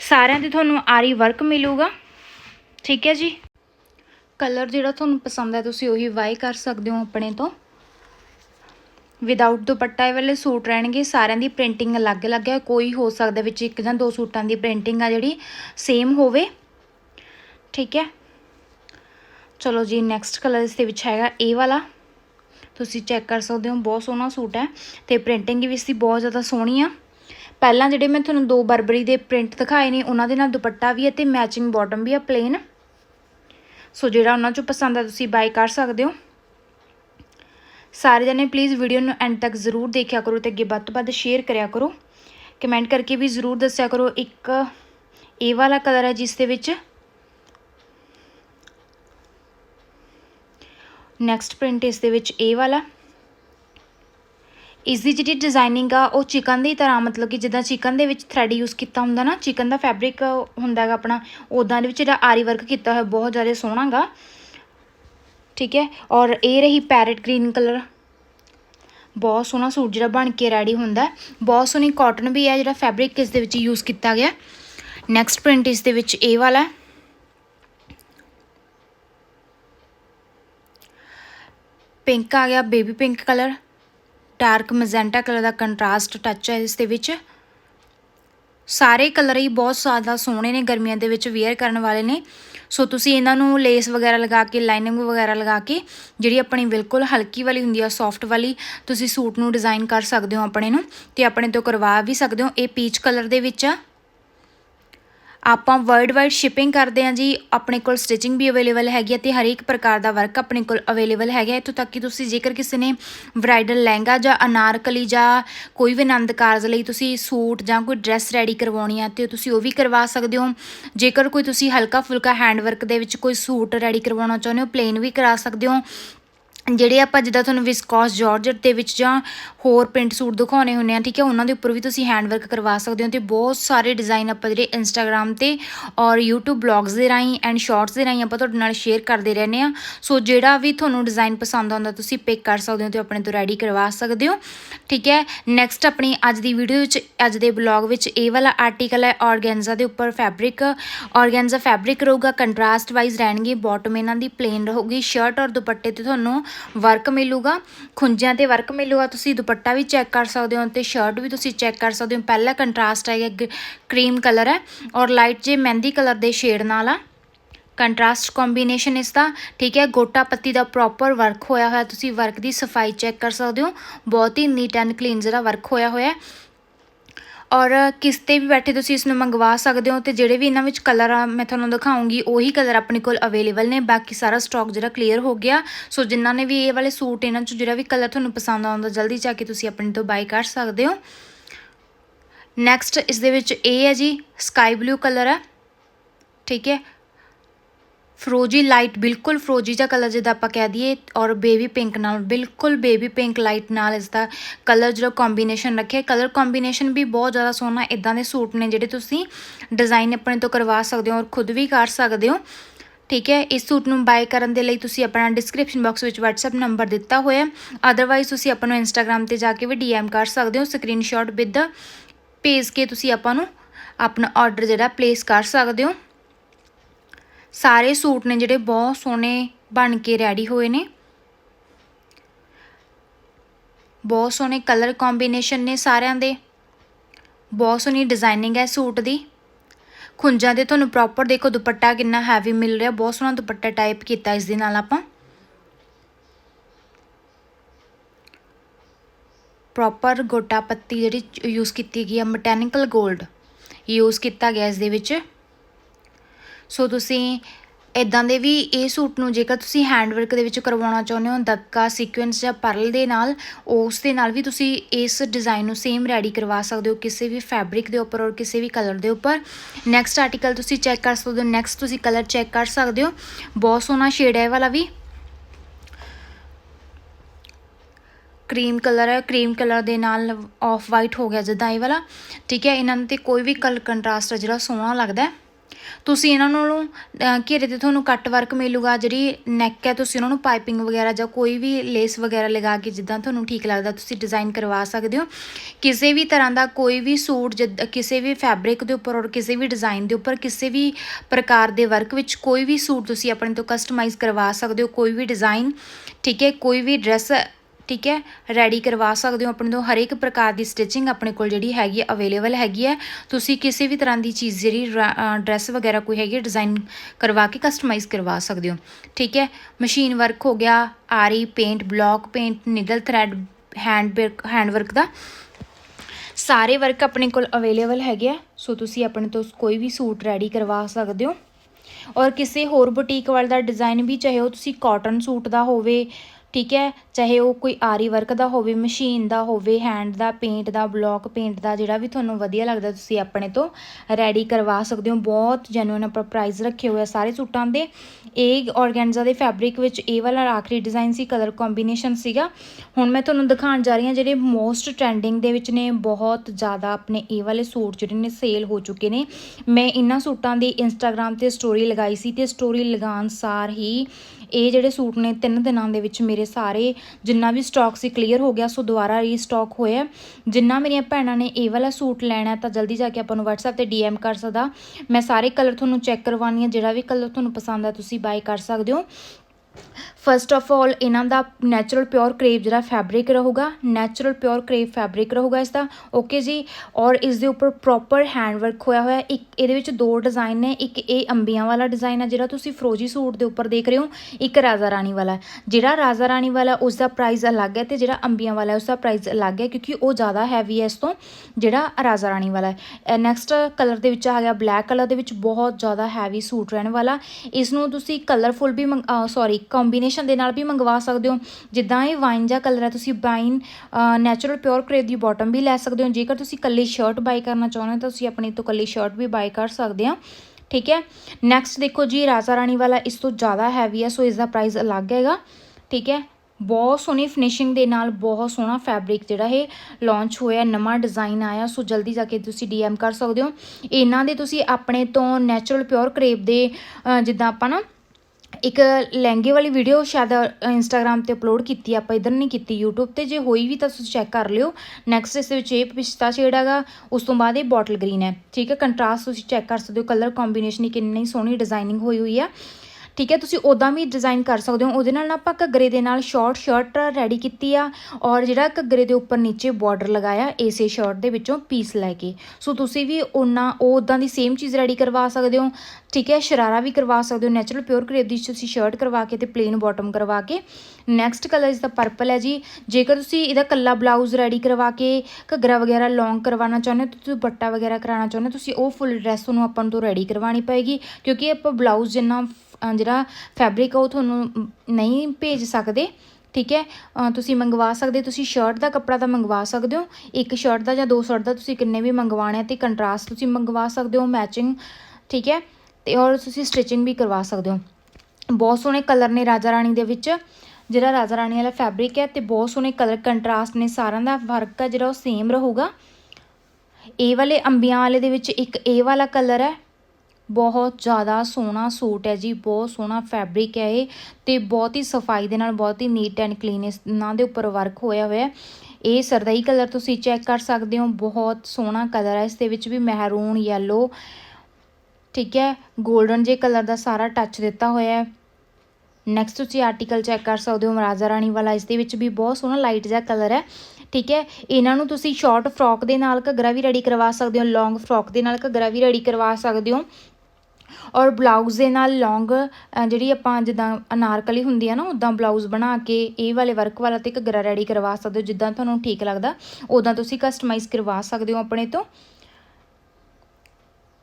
ਸਾਰਿਆਂ ਤੇ ਤੁਹਾਨੂੰ ਆਰੀ ਵਰਕ ਮਿਲੂਗਾ। ਠੀਕ ਹੈ ਜੀ? ਕਲਰ ਜਿਹੜਾ ਤੁਹਾਨੂੰ ਪਸੰਦ ਹੈ, ਤੁਸੀਂ ਉਹੀ ਵਾਈ ਕਰ ਸਕਦੇ ਹੋ ਆਪਣੇ ਤੋਂ। ਵਿਦਆਊਟ ਦੁਪੱਟਾ ਵਾਲੇ ਸੂਟ ਰਹਿਣਗੇ। ਸਾਰਿਆਂ ਦੀ ਪ੍ਰਿੰਟਿੰਗ ਅਲੱਗ-ਅਲੱਗ ਹੈ। ਕੋਈ ਹੋ ਸਕਦਾ ਵਿੱਚ ਇੱਕ ਜਾਂ ਦੋ ਸੂਟਾਂ ਦੀ ਪ੍ਰਿੰਟਿੰਗ ਆ ਜਿਹੜੀ ਸੇਮ ਹੋਵੇ। ਠੀਕ ਹੈ? ਚਲੋ ਜੀ ਨੈਕਸਟ ਕਲਰ ਇਸ ਦੇ ਵਿੱਚ ਹੈਗਾ ਇਹ ਵਾਲਾ। ਤੁਸੀਂ ਚੈੱਕ ਕਰ ਸਕਦੇ ਹੋ, ਬਹੁਤ ਸੋਹਣਾ ਸੂਟ ਹੈ। ਤੇ ਪ੍ਰਿੰਟਿੰਗ ਵੀ ਇਸ ਦੀ ਬਹੁਤ ਜ਼ਿਆਦਾ ਸੋਹਣੀ ਆ। ਪਹਿਲਾਂ ਜਿਹੜੇ ਮੈਂ ਤੁਹਾਨੂੰ ਦੋ ਬਰਬਰੀ ਦੇ ਪ੍ਰਿੰਟ ਦਿਖਾਏ ਨੇ, ਉਹਨਾਂ ਦੇ ਨਾਲ ਦੁਪੱਟਾ ਵੀ ਹੈ ਤੇ ਮੈਚਿੰਗ ਬਾਟਮ ਵੀ ਆ ਪਲੇਨ ਸੋ ਜਿਹੜਾ ਉਹਨਾਂ ਚੋਂ ਪਸੰਦ ਆ, ਤੁਸੀਂ ਬਾਈ ਕਰ ਸਕਦੇ ਹੋ। ਸਾਰੇ ਜਣੇ ਪਲੀਜ਼ ਵੀਡੀਓ ਨੂੰ ਐਂਡ ਤੱਕ ਜ਼ਰੂਰ ਦੇਖਿਆ ਕਰੋ ਤੇ ਅੱਗੇ ਵੱਧ ਤੋਂ ਵੱਧ ਸ਼ੇਅਰ ਕਰਿਆ ਕਰੋ। ਕਮੈਂਟ ਕਰਕੇ ਵੀ ਜ਼ਰੂਰ ਦੱਸਿਆ ਕਰੋ ਇੱਕ ਇਹ ਵਾਲਾ ਕਲਰ ਹੈ ਜਿਸ ਦੇ ਵਿੱਚ ਨੈਕਸਟ ਪ੍ਰਿੰਟ ਇਸ ਦੇ ਵਿੱਚ ਇਹ ਵਾਲਾ। ਇਸ ਦੀ ਜਿਹੜੀ ਡਿਜ਼ਾਈਨਿੰਗ ਆ, ਉਹ ਚਿਕਨ ਦੀ ਤਰ੍ਹਾਂ, ਮਤਲਬ ਕਿ ਜਿੱਦਾਂ ਚਿਕਨ ਦੇ ਵਿੱਚ ਥ੍ਰੈਡ ਯੂਜ਼ ਕੀਤਾ ਹੁੰਦਾ ਨਾ ਚਿਕਨ ਦਾ ਫੈਬਰਿਕ ਹੁੰਦਾ ਹੈਗਾ ਆਪਣਾ ਉਦਾਂ ਦੇ ਵਿੱਚ ਜਿਹੜਾ ਆਰੀ ਵਰਕ ਕੀਤਾ ਹੋਇਆ, ਬਹੁਤ ਜ਼ਿਆਦਾ ਸੋਹਣਾਗਾ ਠੀਕ ਹੈ? ਔਰ ਇਹ ਰਹੀ ਪੈਰਟ ਗ੍ਰੀਨ ਕਲਰ ਬਹੁਤ ਸੋਹਣਾ ਸੂਟ ਜਿਹੜਾ ਬਣ ਕੇ ਰੈਡੀ ਹੁੰਦਾ ਬਹੁਤ ਸੋਹਣੀ ਕਾਟਨ ਵੀ ਹੈ, ਜਿਹੜਾ ਫੈਬਰਿਕ ਇਸ ਦੇ ਵਿੱਚ ਯੂਜ਼ ਕੀਤਾ ਗਿਆ। ਨੈਕਸਟ ਪ੍ਰਿੰਟ ਇਸ ਦੇ ਵਿੱਚ ਇਹ ਵਾਲਾ ਪਿੰਕ ਆ ਗਿਆ baby pink colour dark magenta colour ਦਾ ਕੰਟਰਾਸਟ ਟੱਚ ਹੈ ਇਸ ਦੇ ਵਿੱਚ। ਸਾਰੇ ਕਲਰ ਹੀ ਬਹੁਤ ਜ਼ਿਆਦਾ ਸੋਹਣੇ ਨੇ, ਗਰਮੀਆਂ ਦੇ ਵਿੱਚ ਵੇਅਰ ਕਰਨ ਵਾਲੇ ਨੇ। ਸੋ ਤੁਸੀਂ ਇਹਨਾਂ ਨੂੰ ਲੇਸ ਵਗੈਰਾ ਲਗਾ ਕੇ ਲਾਈਨਿੰਗ ਵਗੈਰਾ ਲਗਾ ਕੇ, ਜਿਹੜੀ ਆਪਣੀ ਬਿਲਕੁਲ ਹਲਕੀ ਵਾਲੀ ਹੁੰਦੀ ਆ ਸੌਫਟ ਵਾਲੀ, ਤੁਸੀਂ ਸੂਟ ਨੂੰ ਡਿਜ਼ਾਈਨ ਕਰ ਸਕਦੇ ਹੋ ਆਪਣੇ ਨੂੰ ਤੇ ਆਪਣੇ ਤੋਂ ਕਰਵਾ ਵੀ ਸਕਦੇ ਹੋ। ਇਹ ਪੀਚ ਕਲਰ ਦੇ ਵਿੱਚ ਆ। ਆਪਾਂ ਵਰਲਡ ਵਾਈਡ ਸ਼ਿਪਿੰਗ ਕਰਦੇ ਹਾਂ ਜੀ, ਆਪਣੇ ਕੋਲ ਸਟਿਚਿੰਗ ਵੀ ਅਵੇਲੇਬਲ ਹੈਗੀ ਹੈ ਤੇ ਹਰੇਕ ਪ੍ਰਕਾਰ ਦਾ ਵਰਕ ਆਪਣੇ ਕੋਲ ਅਵੇਲੇਬਲ ਹੈਗਾ ਇੱਥੋਂ ਤੱਕ ਕਿ ਤੁਸੀਂ ਜੇਕਰ ਕਿਸੇ ਨੇ ਬ੍ਰਾਈਡਲ ਲਹਿੰਗਾ ਜਾਂ ਅਨਾਰਕਲੀ ਜਾਂ ਕੋਈ ਵੀ ਆਨੰਦ ਕਾਰਜ ਲਈ ਤੁਸੀਂ ਸੂਟ ਜਾਂ ਕੋਈ ਡਰੈਸ ਰੈਡੀ ਕਰਵਾਉਣੀ ਆ ਤੇ ਤੁਸੀਂ ਉਹ ਵੀ ਕਰਵਾ ਸਕਦੇ ਹੋ। ਜੇਕਰ ਕੋਈ ਤੁਸੀਂ ਹਲਕਾ ਫੁਲਕਾ ਹੈਂਡ ਵਰਕ ਦੇ ਵਿੱਚ ਕੋਈ ਸੂਟ ਰੈਡੀ ਕਰਵਾਉਣਾ ਚਾਹੁੰਦੇ ਹੋ ਪਲੇਨ ਵੀ ਕਰਾ ਸਕਦੇ ਹੋ। ਜਿਹੜੇ ਆਪਾਂ ਜਿੱਦਾਂ ਤੁਹਾਨੂੰ ਵਿਸਕੋਸ ਜਾਰਜਟ ਦੇ ਵਿੱਚ ਜਾਂ ਹੋਰ ਪ੍ਰਿੰਟ ਸੂਟ ਦਿਖਾਉਣੇ ਹੁੰਦੇ ਆ, ਠੀਕ ਹੈ, ਉਹਨਾਂ ਦੇ ਉੱਪਰ ਵੀ ਤੁਸੀਂ ਹੈਂਡ ਵਰਕ ਕਰਵਾ ਸਕਦੇ ਹੋ ਤੇ ਬਹੁਤ ਸਾਰੇ ਡਿਜ਼ਾਈਨ ਆਪਾਂ ਜਿਹੜੇ ਇੰਸਟਾਗ੍ਰam ਤੇ ਔਰ YouTube ਬਲੌਗਸ ਦੇ ਰਾਹੀਂ ਐਂਡ ਸ਼ਾਰਟਸ ਦੇ ਰਾਹੀਂ ਆਪਾਂ ਤੁਹਾਡੇ ਨਾਲ ਸ਼ੇਅਰ ਕਰਦੇ ਰਹਿੰਦੇ ਆ। ਸੋ ਜਿਹੜਾ ਵੀ ਤੁਹਾਨੂੰ ਡਿਜ਼ਾਈਨ ਪਸੰਦ ਆਉਂਦਾ, ਤੁਸੀਂ ਪਿਕ ਕਰ ਸਕਦੇ ਹੋ ਤੇ ਆਪਣੇ ਤੋਂ ਰੈਡੀ ਕਰਵਾ ਸਕਦੇ ਹੋ, ਠੀਕ ਹੈ। ਨੈਕਸਟ ਆਪਣੀ ਅੱਜ ਦੀ ਵੀਡੀਓ ਵਿੱਚ, ਅੱਜ ਦੇ ਬਲੌਗ ਵਿੱਚ ਇਹ ਵਾਲਾ ਆਰਟੀਕਲ ਹੈ ਔਰਗੈਂਜ਼ਾ ਦੇ ਉੱਪਰ ਫੈਬਰਿਕ ਔਰਗੈਂਜ਼ਾ ਫੈਬਰਿਕ ਰਹੂਗਾ ਕੰਟਰਾਸਟ ਵਾਈਜ਼ ਰਹਿਣਗੇ ਬਾਟਮ ਇਹਨਾਂ ਦੀ ਪਲੇਨ ਰਹੂਗੀ ਸ਼ਰਟ ਔਰ ਦੁਪੱਟੇ ਤੇ ਤੁਹਾਨੂੰ ਵਰਕ ਮਿਲੂਗਾ, ਖੁੰਝਿਆਂ ਤੇ ਵਰਕ ਮਿਲੂਗਾ, ਤੁਸੀਂ ਦੁਪੱਟਾ ਵੀ ਚੈੱਕ ਕਰ ਸਕਦੇ ਹੋ ਤੇ ਸ਼ਰਟ ਵੀ ਤੁਸੀਂ ਚੈੱਕ ਕਰ ਸਕਦੇ ਹੋ। ਪਹਿਲਾ ਕੰਟਰਾਸਟ ਹੈਗਾ ਕਰੀਮ ਕਲਰ ਹੈ ਔਰ ਲਾਈਟ ਜੇ ਮਹਿੰਦੀ ਕਲਰ ਦੇ ਸ਼ੇਡ ਨਾਲ ਆ ਕੰਟਰਾਸਟ ਕੰਬੀਨੇਸ਼ਨ ਇਸ ਦਾ, ਠੀਕ ਹੈ, ਗੋਟਾ ਪੱਤੀ ਦਾ ਪ੍ਰੋਪਰ ਵਰਕ ਹੋਇਆ ਹੋਇਆ, ਤੁਸੀਂ ਵਰਕ ਦੀ ਸਫ਼ਾਈ ਚੈੱਕ ਕਰ ਸਕਦੇ ਹੋ। ਬਹੁਤ ਹੀ ਨੀਟ ਐਂਡ ਕਲੀਨ ਜਿਹੜਾ ਵਰਕ ਹੋਇਆ ਹੋਇਆ ਔਰ ਕਿਸ ਤੇ ਵੀ ਬੈਠੇ ਤੁਸੀਂ ਇਸ ਨੂੰ ਮੰਗਵਾ ਸਕਦੇ ਹੋ ਤੇ ਜਿਹੜੇ ਵੀ ਇਹਨਾਂ ਵਿੱਚ ਕਲਰ ਆ, ਮੈਂ ਤੁਹਾਨੂੰ ਦਿਖਾਉਂਗੀ, ਉਹੀ ਕਲਰ ਆਪਣੇ ਕੋਲ ਅਵੇਲੇਬਲ ਨੇ। ਬਾਕੀ ਸਾਰਾ ਸਟਾਕ ਜਿਹੜਾ ਕਲੀਅਰ ਹੋ ਗਿਆ। ਸੋ ਜਿਨ੍ਹਾਂ ਨੇ ਵੀ ਇਹ ਵਾਲੇ ਸੂਟ ਇਹਨਾਂ ਚੋਂ ਜਿਹੜਾ ਵੀ ਕਲਰ ਤੁਹਾਨੂੰ ਪਸੰਦ ਆਉਂਦਾ, ਜਲਦੀ ਜਾ ਕੇ ਤੁਸੀਂ ਆਪਣੇ ਤੋਂ ਬਾਈ ਕਰ ਸਕਦੇ ਹੋ। ਨੈਕਸਟ ਇਸ ਦੇ ਵਿੱਚ ਇਹ ਹੈ ਜੀ ਸਕਾਈ ਬਲੂ ਕਲਰ ਹੈ ਠੀਕ ਹੈ? ਫਰੋਜੀ ਲਾਈਟ ਬਿਲਕੁਲ ਫਰੋਜੀ ਜਿਹਾ ਕਲਰ ਜਿਹਦਾ ਆਪਾਂ ਕਹਿ ਦਈਏ ਔਰ ਬੇਬੀ ਪਿੰਕ ਨਾਲ, ਬਿਲਕੁਲ ਬੇਬੀ ਪਿੰਕ ਲਾਈਟ ਨਾਲ ਇਸ ਦਾ ਕਲਰ ਜਿਹੜਾ ਕੰਬੀਨੇਸ਼ਨ ਰੱਖਿਆ। ਕਲਰ ਕੰਬੀਨੇਸ਼ਨ ਵੀ ਬਹੁਤ ਜ਼ਿਆਦਾ ਸੋਹਣਾ ਇਦਾਂ ਦੇ ਸੂਟ ਨੇ ਜਿਹੜੇ ਤੁਸੀਂ ਡਿਜ਼ਾਈਨ ਆਪਣੇ ਤੋਂ ਕਰਵਾ ਸਕਦੇ ਹੋ ਔਰ ਖੁਦ ਵੀ ਕਰ ਸਕਦੇ ਹੋ। ਠੀਕ ਹੈ, ਇਸ ਸੂਟ ਨੂੰ ਬਾਏ ਕਰਨ ਦੇ ਲਈ ਤੁਸੀਂ ਆਪਣਾ ਡਿਸਕ੍ਰਿਪਸ਼ਨ ਬਾਕਸ ਵਿੱਚ WhatsApp ਨੰਬਰ ਦਿੱਤਾ ਹੋਇਆ ਅਦਰਵਾਈਜ਼ ਤੁਸੀਂ ਆਪਾਂ ਨੂੰ Instagram ਤੇ ਜਾ ਕੇ ਵੀ DM ਕਰ ਸਕਦੇ ਹੋ ਸਕਰੀਨਸ਼ਾਟ ਵਿਦ ਭੇਜ ਕੇ ਤੁਸੀਂ ਆਪਾਂ ਨੂੰ ਆਪਣਾ ਆਰਡਰ ਜਿਹੜਾ ਪਲੇਸ ਕਰ ਸਕਦੇ ਹੋ। ਸਾਰੇ ਸੂਟ ਨੇ ਜਿਹੜੇ ਬਹੁਤ ਸੋਹਣੇ ਬਣ ਕੇ ਰੈਡੀ ਹੋਏ ਨੇ। ਬਹੁਤ ਸੋਹਣੇ ਕਲਰ ਕੰਬੀਨੇਸ਼ਨ ਨੇ ਸਾਰਿਆਂ ਦੇ। ਬਹੁਤ ਸੋਹਣੀ ਡਿਜ਼ਾਈਨਿੰਗ ਹੈ ਸੂਟ ਦੀ। ਖੁੰਝਾਂ ਦੇ ਤੁਹਾਨੂੰ ਪ੍ਰੋਪਰ ਦੇਖੋ ਦੁਪੱਟਾ ਕਿੰਨਾ ਹੈਵੀ ਮਿਲ ਰਿਹਾ, ਬਹੁਤ ਸੋਹਣਾ ਦੁਪੱਟਾ ਟਾਈਪ ਕੀਤਾ ਇਸ ਦੇ ਨਾਲ ਆਪਾਂ। ਪ੍ਰੋਪਰ ਗੋਟਾ ਪੱਤੀ ਜਿਹੜੀ ਯੂਜ਼ ਕੀਤੀ ਗਈ ਹੈ ਮਕੈਨੀਕਲ 골ਡ ਯੂਜ਼ ਕੀਤਾ ਗਿਆ ਇਸ ਦੇ ਵਿੱਚ। ਸੋ ਤੁਸੀਂ ਇਦਾਂ ਦੇ ਵੀ ਇਹ ਸੂਟ ਨੂੰ ਜੇਕਰ ਤੁਸੀਂ ਹੈਂਡ ਵਰਕ ਦੇ ਵਿੱਚ ਕਰਵਾਉਣਾ ਚਾਹੁੰਦੇ ਹੋ, ਦਬਕਾ ਸੀਕੁਐਂਸ ਜਾਂ ਪਰਲ ਦੇ ਨਾਲ, ਉਸ ਦੇ ਨਾਲ ਵੀ ਤੁਸੀਂ ਇਸ ਡਿਜ਼ਾਈਨ ਨੂੰ ਸੇਮ ਰੈਡੀ ਕਰਵਾ ਸਕਦੇ ਹੋ, ਕਿਸੇ ਵੀ ਫੈਬਰਿਕ ਦੇ ਉੱਪਰ ਔਰ ਕਿਸੇ ਵੀ ਕਲਰ ਦੇ ਉੱਪਰ। ਨੈਕਸਟ ਆਰਟੀਕਲ ਤੁਸੀਂ ਚੈੱਕ ਕਰ ਸਕਦੇ ਹੋ ਨੈਕਸਟ ਤੁਸੀਂ ਕਲਰ ਚੈੱਕ ਕਰ ਸਕਦੇ ਹੋ। ਬਹੁਤ ਸੋਹਣਾ ਸ਼ੇਡ ਹੈ ਇਹ ਵਾਲਾ ਵੀ। ਕਰੀਮ ਕਲਰ ਹੈ ਕਰੀਮ ਕਲਰ ਦੇ ਨਾਲ ਆਫ ਵਾਈਟ ਹੋ ਗਿਆ ਜਿੱਦਾਂ ਇਹ ਵਾਲਾ। ਠੀਕ ਹੈ, ਇਹਨਾਂ ਤੇ ਕੋਈ ਵੀ ਕਲਰ ਕੰਟਰਾਸਟ ਜਿਹੜਾ ਸੋਹਣਾ ਲੱਗਦਾ ਹੈ। ਤੁਸੀਂ ਇਹਨਾਂ ਨੂੰ ਘੇਰੇ ਤੇ ਤੁਹਾਨੂੰ ਕੱਟ ਵਰਕ ਮਿਲੂਗਾ, ਜਿਹੜੀ ਨੈਕ ਹੈ, ਤੁਸੀਂ ਉਹਨਾਂ ਨੂੰ ਪਾਈਪਿੰਗ ਵਗੈਰਾ ਜਾਂ ਕੋਈ ਵੀ ਲੇਸ ਵਗੈਰਾ ਲਗਾ ਕੇ ਜਿੱਦਾਂ ਤੁਹਾਨੂੰ ਠੀਕ ਲੱਗਦਾ, ਤੁਸੀਂ ਡਿਜ਼ਾਈਨ ਕਰਵਾ ਸਕਦੇ ਹੋ। ਕਿਸੇ ਵੀ ਤਰ੍ਹਾਂ ਦਾ ਕੋਈ ਵੀ ਸੂਟ ਕਿਸੇ ਵੀ ਫੈਬਰਿਕ ਦੇ ਉੱਪਰ ਔਰ ਕਿਸੇ ਵੀ ਡਿਜ਼ਾਈਨ ਦੇ ਉੱਪਰ, ਕਿਸੇ ਵੀ ਪ੍ਰਕਾਰ ਦੇ ਵਰਕ ਵਿੱਚ ਕੋਈ ਵੀ ਸੂਟ ਤੁਸੀਂ ਆਪਣੇ ਤੋਂ ਕਸਟਮਾਈਜ਼ ਕਰਵਾ ਸਕਦੇ ਹੋ, ਕੋਈ ਵੀ ਡਿਜ਼ਾਈਨ ਠੀਕ ਹੈ, ਕੋਈ ਵੀ ਡਰੈਸ ਠੀਕ ਹੈ ਰੈਡੀ ਕਰਵਾ ਸਕਦੇ ਹੋ ਆਪਣੇ ਤੋਂ। ਹਰੇਕ ਪ੍ਰਕਾਰ ਦੀ ਸਟਿਚਿੰਗ ਆਪਣੇ ਕੋਲ ਜਿਹੜੀ ਹੈਗੀ ਅਵੇਲੇਬਲ ਹੈਗੀ ਹੈ। ਤੁਸੀਂ ਕਿਸੇ ਵੀ ਤਰ੍ਹਾਂ ਦੀ ਚੀਜ਼ ਜਿਹੜੀ ਡਰੈਸ ਵਗੈਰਾ ਕੋਈ ਹੈਗੀ ਡਿਜ਼ਾਈਨ ਕਰਵਾ ਕੇ ਕਸਟਮਾਈਜ਼ ਕਰਵਾ ਸਕਦੇ ਹੋ। ਠੀਕ ਹੈ ਮਸ਼ੀਨ ਵਰਕ ਹੋ ਗਿਆ, aari paint block paint needle thread hand hand work ਦਾ। ਸਾਰੇ ਵਰਕ ਆਪਣੇ ਕੋਲ ਅਵੇਲੇਬਲ ਹੈਗੇ ਆ ਸੋ ਤੁਸੀਂ ਆਪਣੇ ਤੋਂ ਕੋਈ ਵੀ ਸੂਟ ਰੈਡੀ ਕਰਵਾ ਸਕਦੇ ਹੋ। ਔਰ ਕਿਸੇ ਹੋਰ ਬੁਟੀਕ ਵਾਲ ਦਾ ਡਿਜ਼ਾਈਨ ਵੀ, ਚਾਹੇ ਉਹ ਤੁਸੀਂ ਕਾਟਨ ਸੂਟ ਦਾ ਹੋਵੇ ਠੀਕ ਹੈ, ਚਾਹੇ ਉਹ ਕੋਈ ਆਰੀ ਵਰਕ ਦਾ ਹੋਵੇ ਮਸ਼ੀਨ ਦਾ ਹੋਵੇ ਹੈਂਡ ਦਾ ਪੇਂਟ ਦਾ ਬਲੌਕ ਪੇਂਟ ਦਾ, ਜਿਹੜਾ ਵੀ ਤੁਹਾਨੂੰ ਵਧੀਆ ਲੱਗਦਾ ਤੁਸੀਂ ਆਪਣੇ ਤੋਂ ਰੈਡੀ ਕਰਵਾ ਸਕਦੇ ਹੋ। ਬਹੁਤ ਜੈਨੂਇਨ ਆਪਾਂ ਪ੍ਰਾਈਸ ਰੱਖੇ ਹੋਏ ਆ ਸਾਰੇ ਸੂਟਾਂ ਦੇ। ਇਹ ਆਰਗੈਂਜ਼ਾ ਦੇ ਫੈਬਰਿਕ ਵਿੱਚ ਇਹ ਵਾਲਾ ਆਖਰੀ ਡਿਜ਼ਾਈਨ ਸੀ ਕਲਰ ਕੰਬੀਨੇਸ਼ਨ ਸੀਗਾ। ਹੁਣ ਮੈਂ ਤੁਹਾਨੂੰ ਦਿਖਾਉਣ ਜਾ ਰਹੀ ਹਾਂ, ਜਿਹੜੇ ਮੋਸਟ ਟ੍ਰੈਂਡਿੰਗ ਦੇ ਵਿੱਚ ਨੇ, ਬਹੁਤ ਜ਼ਿਆਦਾ ਆਪਣੇ ਇਹ ਵਾਲੇ ਸੂਟ ਜਿਹੜੇ ਨੇ ਸੇਲ ਹੋ ਚੁੱਕੇ ਨੇ। ਮੈਂ ਇਹਨਾਂ ਸੂਟਾਂ ਦੀ ਇੰਸਟਾਗ੍ਰam ਤੇ ਸਟੋਰੀ ਲਗਾਈ ਸੀ ਤੇ ਸਟੋਰੀ ਲਗਾਉਣ ਸਾਰ ਹੀ ਇਹ ਜਿਹੜੇ ਸੂਟ ਨੇ ਤਿੰਨ ਦਿਨਾਂ ਦੇ ਵਿੱਚ ਮੇਰੇ ਸਾਰੇ ਜਿੰਨਾ ਵੀ ਸਟਾਕ ਸੀ ਕਲੀਅਰ ਹੋ ਗਿਆ, ਸੋ ਦੁਬਾਰਾ ਰੀਸਟਾਕ ਹੋਇਆ ਜਿੰਨਾ ਮੇਰੀਆਂ ਭੈਣਾਂ ਨੇ ਇਹ ਵਾਲਾ ਸੂਟ ਲੈਣਾ ਤਾਂ ਜਲਦੀ ਜਾ ਕੇ ਆਪਾਂ ਨੂੰ WhatsApp ਤੇ DM ਕਰ ਸਕਦਾ। ਮੈਂ ਸਾਰੇ ਕਲਰ ਤੁਹਾਨੂੰ ਚੈੱਕ ਕਰਵਾਉਣੀ ਹੈ, ਜਿਹੜਾ ਵੀ ਕਲਰ ਤੁਹਾਨੂੰ ਪਸੰਦ ਆ ਤੁਸੀਂ ਬਾਈ ਕਰ ਸਕਦੇ ਹੋ। ਫਸਟ ਆਫ ਆਲ ਇਹਨਾਂ ਦਾ ਨੈਚੁਰਲ ਪਿਓਰ ਕਰੇਪ ਜਿਹੜਾ ਫੈਬਰਿਕ ਰਹੂਗਾ ਨੈਚੁਰਲ ਪਿਓਰ ਕਰੇਪ ਫੈਬਰਿਕ ਰਹੂਗਾ ਇਸ ਦਾ ਓਕੇ ਜੀ? ਔਰ ਇਸ ਦੇ ਉੱਪਰ ਪ੍ਰੋਪਰ ਹੈਂਡ ਵਰਕ ਹੋਇਆ ਹੋਇਆ। ਇੱਕ ਇਹਦੇ ਵਿੱਚ ਦੋ ਡਿਜ਼ਾਈਨ ਨੇ। ਇੱਕ ਇਹ ਅੰਬੀਆਂ ਵਾਲਾ ਡਿਜ਼ਾਈਨ ਹੈ ਜਿਹੜਾ ਤੁਸੀਂ ਫਰੋਜੀ ਸੂਟ ਦੇ ਉੱਪਰ ਦੇਖ ਰਹੇ ਹੋ। ਇੱਕ ਰਾਜ਼ਾ ਰਾਣੀ ਵਾਲਾ। ਜਿਹੜਾ ਰਾਜ਼ਾ ਰਾਣੀ ਵਾਲਾ ਉਸ ਦਾ ਪ੍ਰਾਈਸ ਅਲੱਗ ਹੈ ਤੇ ਜਿਹੜਾ ਅੰਬੀਆਂ ਵਾਲਾ ਉਸ ਦਾ ਪ੍ਰਾਈਸ ਅਲੱਗ ਹੈ ਕਿਉਂਕਿ ਉਹ ਜ਼ਿਆਦਾ ਹੈਵੀ ਹੈ ਇਸ ਤੋਂ। ਜਿਹੜਾ ਰਾਜ਼ਾ ਰਾਣੀ ਵਾਲਾ ਹੈ। ਨੈਕਸਟ ਕਲਰ ਦੇ ਵਿੱਚ ਆ ਗਿਆ ਬਲੈਕ ਕਲਰ ਦੇ ਵਿੱਚ ਬਹੁਤ ਜ਼ਿਆਦਾ ਹੈਵੀ ਸੂਟ ਰਹਿਣ ਵਾਲਾ। ਇਸ ਨੂੰ ਤੁਸੀਂ ਕਲਰਫੁਲ ਵੀ ਸੌਰੀ ਕੰਬੀਨੇਸ਼ਨ ਦੇ ਨਾਲ ਵੀ ਮੰਗਵਾ ਸਕਦੇ ਹੋ। ਜਿੱਦਾਂ ਇਹ ਵਾਈਨ ਜਾਂ ਕਲਰ ਹੈ ਤੁਸੀਂ ਵਾਈਨ ਨੈਚੁਰਲ ਪਿਓਰ ਕਰੇਵ ਦੀ ਬਾਟਮ ਵੀ ਲੈ ਸਕਦੇ ਹੋ। ਜੇਕਰ ਤੁਸੀਂ ਕੱਲੀ ਸ਼ਰਟ ਬਾਈ ਕਰਨਾ ਚਾਹੁੰਦੇ ਹੋ ਤਾਂ ਤੁਸੀਂ ਆਪਣੀ ਤੋਂ ਕੱਲੀ ਸ਼ਰਟ ਵੀ ਬਾਈ ਕਰ ਸਕਦੇ ਆ ਠੀਕ ਹੈ? ਨੈਕਸਟ ਦੇਖੋ ਜੀ ਰਾਜ਼ਾ ਰਾਣੀ ਵਾਲਾ ਇਸ ਤੋਂ ਜ਼ਿਆਦਾ ਹੈਵੀ ਹੈ ਸੋ ਇਸ ਦਾ ਪ੍ਰਾਈਸ ਅਲੱਗ ਹੈਗਾ। ਠੀਕ ਹੈ? ਬਹੁਤ ਸੋਹਣੀ ਫਿਨਿਸ਼ਿੰਗ ਦੇ ਨਾਲ ਬਹੁਤ ਸੋਹਣਾ ਫੈਬਰਿਕ ਜਿਹੜਾ ਇਹ ਲਾਂਚ ਹੋਇਆ ਨਵਾਂ ਡਿਜ਼ਾਈਨ ਆਇਆ ਸੋ ਜਲਦੀ ਜਾ ਕੇ ਤੁਸੀਂ ਡੀਐਮ ਕਰ ਸਕਦੇ ਹੋ। ਇਹਨਾਂ ਦੇ ਤੁਸੀਂ ਆਪਣੇ ਤੋਂ ਨੈਚੁਰਲ ਪਿਓਰ ਕਰੇਪ ਦੇ ਅ, ਜਿੱਦਾਂ ਆਪਾਂ ਨਾ ਇੱਕ ਲਹਿੰਗੇ ਵਾਲੀ ਵੀਡੀਓ ਸ਼ਾਇਦ ਇੰਸਟਾਗ੍ਰam ਤੇ ਅਪਲੋਡ ਕੀਤੀ ਆਪਾਂ ਇਧਰ ਨਹੀਂ ਕੀਤੀ, YouTube ਤੇ, ਜੇ ਹੋਈ ਵੀ ਤਾਂ ਤੁਸੀਂ ਚੈੱਕ ਕਰ ਲਿਓ। ਨੈਕਸਟ ਇਸ ਦੇ ਵਿੱਚ ਇਹ ਪਿਸਤਾ ਸ਼ੇਡ ਹੈਗਾ, ਉਸ ਤੋਂ ਬਾਅਦ ਇਹ ਬੋਟਲ ਗ੍ਰੀਨ ਹੈ। ਠੀਕ ਹੈ ਕੰਟਰਾਸਟ ਤੁਸੀਂ ਚੈੱਕ ਕਰ ਸਕਦੇ ਹੋ ਕਲਰ ਕੰਬੀਨੇਸ਼ਨ ਕਿੰਨੀ ਸੋਹਣੀ ਡਿਜ਼ਾਈਨਿੰਗ ਹੋਈ ਹੋਈ ਆ। ਠੀਕ ਹੈ, ਤੁਸੀਂ ਉਦਾਂ ਵੀ ਡਿਜ਼ਾਈਨ ਕਰ ਸਕਦੇ ਹੋ। ਉਹਦੇ ਨਾਲ ਆਪਾਂ ਘੱਗਰੇ ਦੇ ਨਾਲ ਸ਼ਾਰਟ ਸ਼ਰਟ ਰੈਡੀ ਕੀਤੀ ਆ ਔਰ ਜਿਹੜਾ ਘੱਗਰੇ ਦੇ ਉੱਪਰ ਨੀਚੇ ਬਾਰਡਰ ਲਗਾਇਆ ਇਸੇ ਸ਼ਰਟ ਦੇ ਵਿੱਚੋਂ ਪੀਸ ਲੈ ਕੇ। ਸੋ ਤੁਸੀਂ ਵੀ ਉਹਨਾਂ ਉਹ ਉਦਾਂ ਦੀ ਸੇਮ ਚੀਜ਼ ਰੈਡੀ ਕਰਵਾ ਸਕਦੇ ਹੋ। ਠੀਕ ਹੈ, ਸ਼ਰਾਰਾ ਵੀ ਕਰਵਾ ਸਕਦੇ ਹੋ। ਨੈਚੁਰਲ ਪਿਓਰ ਕਰੇਪ ਦੀ ਤੁਸੀਂ ਸ਼ਰਟ ਕਰਵਾ ਕੇ ਤੇ ਪਲੇਨ ਬਾਟਮ ਕਰਵਾ ਕੇ। ਨੈਕਸਟ ਕਲਰ ਇਸ ਦਾ ਪਰਪਲ ਹੈ ਜੀ। ਜੇਕਰ ਤੁਸੀਂ ਇਹਦਾ ਕੱਲਾ ਬਲਾਊਜ਼ ਰੈਡੀ ਕਰਵਾ ਕੇ ਘੱਗਰਾ ਵਗੈਰਾ ਲੌਂਗ ਕਰਵਾਉਣਾ ਚਾਹੁੰਦੇ ਹੋ ਤੇ ਤੁਸੀਂ ਦੁਪੱਟਾ ਵਗੈਰਾ ਕਰਾਉਣਾ ਚਾਹੁੰਦੇ ਹੋ, ਤੁਸੀਂ ਉਹ ਫੁੱਲ ਡਰੈਸ ਤੁਹਾਨੂੰ ਆਪਾਂ ਨੂੰ ਤੋਂ ਰੈਡੀ ਕਰਵਾਉਣੀ ਪਏਗੀ। ਕਿਉਂਕਿ ਆਪਾਂ ਬਲਾਊਜ਼ ਜਿੰਨਾ ਜਿਹੜਾ ਫੈਬਰਿਕ ਉਹ ਤੁਹਾਨੂੰ ਨਹੀਂ ਭੇਜ ਸਕਦੇ, ਠੀਕ ਹੈ? ਤੁਸੀਂ ਮੰਗਵਾ ਸਕਦੇ, ਤੁਸੀਂ ਸ਼ਰਟ ਦਾ ਕੱਪੜਾ ਤਾਂ ਮੰਗਵਾ ਸਕਦੇ ਹੋ, ਇੱਕ ਸ਼ਰਟ ਦਾ ਜਾਂ ਦੋ ਸ਼ਰਟ ਦਾ ਤੁਸੀਂ ਕਿੰਨੇ ਵੀ ਮੰਗਵਾਣੇ ਆ ਤੇ ਕੰਟਰਾਸਟ ਤੁਸੀਂ ਮੰਗਵਾ ਸਕਦੇ ਹੋ ਮੈਚਿੰਗ ਠੀਕ ਹੈ? ਤੇ ਔਰ ਤੁਸੀਂ ਸਟਿਚਿੰਗ ਵੀ ਕਰਵਾ ਸਕਦੇ ਹੋ। ਬਹੁਤ ਸੋਹਣੇ ਕਲਰ ਨੇ ਰਾਜਾ ਰਾਣੀ ਦੇ ਵਿੱਚ, ਜਿਹੜਾ ਰਾਜਾ ਰਾਣੀ ਵਾਲਾ ਫੈਬਰਿਕ ਹੈ ਤੇ ਬਹੁਤ ਸੋਹਣੇ ਕਲਰ ਕੰਟਰਾਸਟ ਨੇ ਸਾਰਿਆਂ ਦਾ, ਫ਼ਰਕ ਹੈ ਜਿਹੜਾ ਉਹ ਸੇਮ ਰਹੂਗਾ। ਇਹ ਵਾਲੇ ਅੰਬੀਆਂ ਵਾਲੇ ਦੇ ਵਿੱਚ ਇੱਕ ਇਹ ਵਾਲਾ ਕਲਰ ਹੈ ਬਹੁਤ ਜ਼ਿਆਦਾ ਸੋਹਣਾ ਸੂਟ ਹੈ ਜੀ, ਬਹੁਤ ਸੋਹਣਾ ਫੈਬਰਿਕ ਹੈ ਇਹ ਤੇ ਬਹੁਤ ਹੀ ਸਫ਼ਾਈ ਦੇ ਨਾਲ, ਬਹੁਤ ਹੀ ਨੀਟ ਐਂਡ ਕਲੀਨ ਇਹਨਾਂ ਦੇ ਉੱਪਰ ਵਰਕ ਹੋਇਆ ਹੋਇਆ ਹੈ। ਇਹ ਸਰਦਾਈ ਕਲਰ ਤੁਸੀਂ ਚੈੱਕ ਕਰ ਸਕਦੇ ਹੋ, ਬਹੁਤ ਸੋਹਣਾ ਕਲਰ ਹੈ, ਇਸ ਦੇ ਵਿੱਚ ਵੀ ਮਹਿਰੂਨ ਯੈਲੋ ਠੀਕ ਹੈ 골ਡਨ ਜੇ ਕਲਰ ਦਾ ਸਾਰਾ ਟੱਚ ਦਿੱਤਾ ਹੋਇਆ ਹੈ। ਨੈਕਸਟ ਤੁਸੀਂ ਆਰਟੀਕਲ ਚੈੱਕ ਕਰ ਸਕਦੇ ਹੋ ਰਾਜਾ ਰਾਣੀ ਵਾਲਾ, ਇਸ ਦੇ ਵਿੱਚ ਵੀ ਬਹੁਤ ਸੋਹਣਾ ਲਾਈਟ ਜਿਹਾ ਕਲਰ ਹੈ, ਠੀਕ ਹੈ। ਇਹਨਾਂ ਨੂੰ ਤੁਸੀਂ ਸ਼ਾਰਟ ਫਰੋਕ ਦੇ ਨਾਲ ਘੱਗਰਾ ਵੀ ਰੈਡੀ ਕਰਵਾ ਸਕਦੇ ਹੋ ਲੌਂਗ ਫਰੋਕ ਦੇ ਨਾਲ ਘੱਗਰਾ ਵੀ ਰੈਡੀ ਕਰਵਾ ਸਕਦੇ ਹੋ। ਔਰ ਬਲਾਊਜ਼ ਦੇ ਨਾਲ ਲੌਂਗ ਜਿਹੜੀ ਆਪਾਂ ਜਿੱਦਾਂ ਅਨਾਰਕਲੀ ਹੁੰਦੀ ਆ ਨਾ ਉਦਾਂ ਬਲਾਊਜ਼ ਬਣਾ ਕੇ ਇਹ ਵਾਲੇ ਵਰਕ ਵਾਲਾ ਤੇ ਘੱਗਰਾ ਰੈਡੀ ਕਰਵਾ ਸਕਦੇ ਹੋ, ਜਿੱਦਾਂ ਤੁਹਾਨੂੰ ਠੀਕ ਲੱਗਦਾ। ਉਦਾਂ ਤੁਸੀਂ ਕਸਟਮਾਈਜ਼ ਕਰਵਾ ਸਕਦੇ ਹੋ ਆਪਣੇ ਤੋਂ।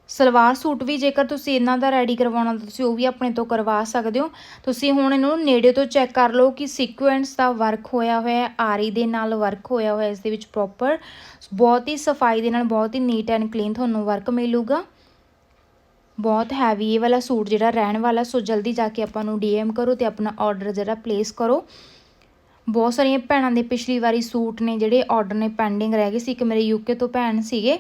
ਸਲਵਾਰ ਸੂਟ ਵੀ ਜੇਕਰ ਤੁਸੀਂ ਇਹਨਾਂ ਦਾ ਰੈਡੀ ਕਰਵਾਉਣਾ, ਤਾਂ ਤੁਸੀਂ ਉਹ ਵੀ ਆਪਣੇ ਤੋਂ ਕਰਵਾ ਸਕਦੇ ਹੋ। ਤੁਸੀਂ ਹੁਣ ਇਹਨੂੰ ਨੇੜੇ ਤੋਂ ਚੈੱਕ ਕਰ ਲਓ ਕਿ ਸੀਕੁਐਂਸ ਦਾ ਵਰਕ ਹੋਇਆ ਹੋਇਆ ਹੈ, ਆਰੀ ਦੇ ਨਾਲ ਵਰਕ ਹੋਇਆ ਹੋਇਆ ਇਸ ਦੇ ਵਿੱਚ ਪ੍ਰੋਪਰ ਬਹੁਤ ਹੀ ਸਫ਼ਾਈ ਦੇ ਨਾਲ, ਬਹੁਤ ਹੀ ਨੀਟ ਐਂਡ ਕਲੀਨ ਤੁਹਾਨੂੰ ਵਰਕ ਮਿਲੂਗਾ। ਬਹੁਤ ਹੈਵੀ ਇਹ ਵਾਲਾ ਸੂਟ ਜਿਹੜਾ ਰਹਿਣ ਵਾਲਾ, ਸੋ ਜਲਦੀ ਜਾ ਕੇ ਆਪਾਂ ਨੂੰ ਡੀਐਮ ਕਰੋ ਤੇ ਆਪਣਾ ਆਰਡਰ ਜਿਹੜਾ ਪਲੇਸ ਕਰੋ। ਬਹੁਤ ਸਾਰੀਆਂ ਭੈਣਾਂ ਦੇ ਪਿਛਲੀ ਵਾਰੀ ਸੂਟ ਨੇ ਜਿਹੜੇ ਆਰਡਰ ਨੇ ਪੈਂਡਿੰਗ ਰਹਿ ਗਏ ਸੀ। ਇੱਕ ਮੇਰੇ ਯੂਕੇ ਤੋਂ ਭੈਣ ਸੀਗੇ।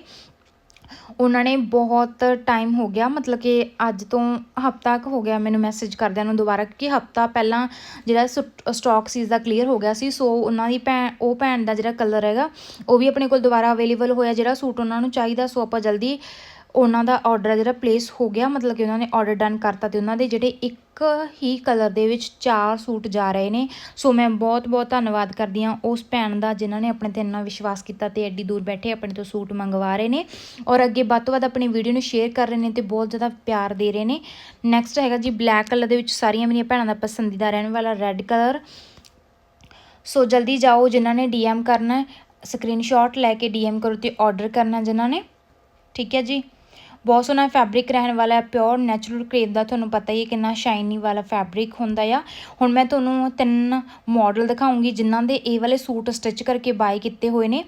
ਉਹਨਾਂ ਨੇ ਬਹੁਤ ਟਾਈਮ ਹੋ ਗਿਆ, ਮਤਲਬ ਕਿ ਅੱਜ ਤੋਂ ਹਫਤਾ ਕੁ ਹੋ ਗਿਆ ਮੈਨੂੰ ਮੈਸੇਜ ਕਰਦਿਆਂ ਨੂੰ ਦੁਬਾਰਾ ਕਿ ਹਫਤਾ ਪਹਿਲਾਂ ਜਿਹੜਾ ਸਟਾਕ ਸੀਜ਼ ਦਾ ਕਲੀਅਰ ਹੋ ਗਿਆ ਸੀ, ਸੋ ਉਹਨਾਂ ਦੀ ਭੈਣ, ਉਹ ਭੈਣ ਦਾ ਜਿਹੜਾ ਕਲਰ ਹੈਗਾ, ਉਹ ਵੀ ਆਪਣੇ ਕੋਲ ਦੁਬਾਰਾ ਅਵੇਲੇਬਲ ਹੋਇਆ ਜਿਹੜਾ ਸੂਟ ਉਹਨਾਂ ਨੂੰ ਚਾਹੀਦਾ, ਸੋ ਆਪਾਂ ਜਲਦੀ ਉਹਨਾਂ ਦਾ ਆਰਡਰ ਜਿਹੜਾ ਪਲੇਸ ਹੋ ਗਿਆ, ਮਤਲਬ ਕਿ ਉਹਨਾਂ ਨੇ ਆਰਡਰ ਡਨ ਕਰਤਾ ਤੇ ਉਹਨਾਂ ਦੇ ਜਿਹੜੇ ਇੱਕ ਹੀ ਕਲਰ ਦੇ ਵਿੱਚ ਚਾਰ ਸੂਟ ਜਾ ਰਹੇ ਨੇ। ਸੋ ਮੈਂ ਬਹੁਤ ਬਹੁਤ ਧੰਨਵਾਦ ਕਰਦੀ ਹਾਂ ਉਸ ਭੈਣ ਦਾ ਜਿਨ੍ਹਾਂ ਨੇ ਆਪਣੇ ਤੇ ਇੰਨਾ ਵਿਸ਼ਵਾਸ ਕੀਤਾ ਤੇ ਐਡੀ ਦੂਰ ਬੈਠੇ ਆਪਣੇ ਤੋਂ ਸੂਟ ਮੰਗਵਾ ਰਹੇ ਨੇ। ਔਰ ਅੱਗੇ ਵੱਧ ਤੋਂ ਵੱਧ ਆਪਣੀ ਵੀਡੀਓ ਨੂੰ ਸ਼ੇਅਰ ਕਰ ਰਹੇ ਨੇ ਤੇ ਬਹੁਤ ਜ਼ਿਆਦਾ ਪਿਆਰ ਦੇ ਰਹੇ ਨੇ। ਨੈਕਸਟ ਹੈਗਾ ਜੀ ਬਲੈਕ ਕਲਰ ਦੇ ਵਿੱਚ ਸਾਰੀਆਂ ਮੇਰੀਆਂ ਭੈਣਾਂ ਦਾ ਪਸੰਦੀਦਾ ਰਹਿਣ ਵਾਲਾ ਰੈੱਡ ਕਲਰ ਸੋ ਜਲਦੀ ਜਾਓ ਜਿਨ੍ਹਾਂ ਨੇ ਡੀਐਮ ਕਰਨਾ ਹੈ ਸਕਰੀਨਸ਼ਾਟ ਲੈ ਕੇ ਡੀਐਮ ਕਰੋ ਤੇ ਆਰਡਰ ਕਰਨਾ ਜਿਨ੍ਹਾਂ ਨੇ। ਠੀਕ ਹੈ ਜੀ? ਬਹੁਤ ਸੋਹਣਾ ਫੈਬਰਿਕ ਰਹਿਣ ਵਾਲਾ ਹੈ ਪਿਓਰ ਨੈਚੁਰਲ ਕਰੇਪ ਦਾ ਤੁਹਾਨੂੰ ਪਤਾ ਹੀ ਹੈ ਕਿੰਨਾ ਸ਼ਾਈਨੀ ਵਾਲਾ ਫੈਬਰਿਕ ਹੁੰਦਾ ਆ। ਹੁਣ ਮੈਂ ਤੁਹਾਨੂੰ ਤਿੰਨ ਮਾਡਲ ਦਿਖਾਉਂਗੀ ਜਿਨ੍ਹਾਂ ਦੇ ਇਹ ਵਾਲੇ ਸੂਟ ਸਟਿਚ ਕਰਕੇ ਬਾਏ ਕੀਤੇ ਹੋਏ ਨੇ।